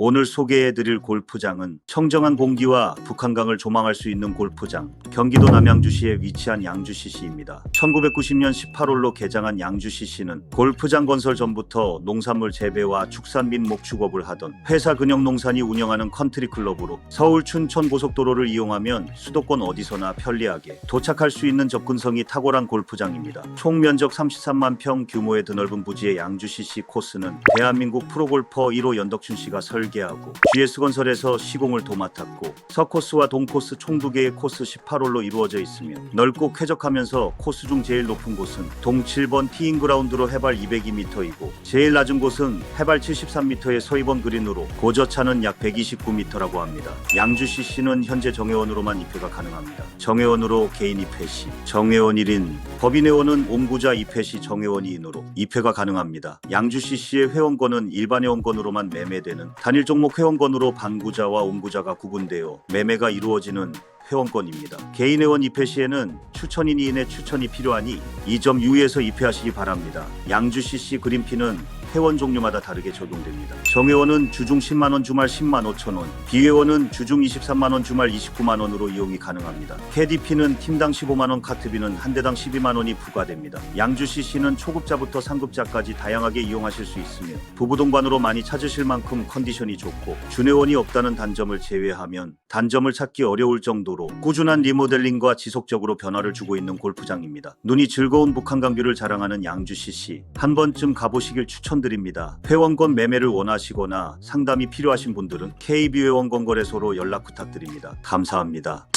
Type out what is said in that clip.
오늘 소개해드릴 골프장은 청정한 공기와 북한강을 조망할 수 있는 골프장, 경기도 남양주시에 위치한 양주CC입니다. 1990년 18홀로 개장한 양주CC는 골프장 건설 전부터 농산물 재배와 축산 및 목축업을 하던 회사 근영 농산이 운영하는 컨트리 클럽으로 서울 춘천 고속도로를 이용하면 수도권 어디서나 편리하게 도착할 수 있는 접근성이 탁월한 골프장입니다. 총 면적 33만 평 규모의 드넓은 부지의 양주CC 코스는 대한민국 프로골퍼 1호 연덕춘 씨가 설 계하고 GS건설에서 시공을 도맡았고 서코스와 동코스 총두 개의 코스 18홀로 이루어져 있으며 넓고 쾌적하면서 코스 중 제일 높은 곳은 동 7번 티잉 그라운드로 해발 202m이고 제일 낮은 곳은 해발 73m의 서이번 그린으로 고저차는 약 129m라고 합니다. 양주CC는 현재 정회원으로만 입회가 가능합니다. 정회원으로 개인 입회 시 정회원 1인 법인회원은 옴구자 입회 시 정회원 2인으로 입회가 가능합니다. 양주CC의 회원권은 일반 회원권으로만 매매되는 단일 종목 회원권으로 반구자와 옴구자가 구분되어 매매가 이루어지는 회원권입니다. 개인 회원 입회 시에는 추천인 2인의 추천이 필요하니 이 점 유의해서 입회하시기 바랍니다. 양주CC 그린피는 회원 종류마다 다르게 적용됩니다. 정회원은 주중 10만 원 주말 10만 5천 원, 비회원은 주중 23만 원 주말 29만 원으로 이용이 가능합니다. 캐디피는 팀당 15만 원, 카트비는 한 대당 12만 원이 부과됩니다. 양주CC는 초급자부터 상급자까지 다양하게 이용하실 수 있으며 부부 동반으로 많이 찾으실 만큼 컨디션이 좋고 준회원이 없다는 단점을 제외하면 단점을 찾기 어려울 정도로 꾸준한 리모델링과 지속적으로 변화를 주고 있는 골프장입니다. 눈이 즐거운 북한강 뷰를 자랑하는 양주CC 한 번쯤 가보시길 추천드립니다. 회원권 매매를 원하시거나 상담이 필요하신 분들은 KB 회원권 거래소로 연락 부탁드립니다. 감사합니다.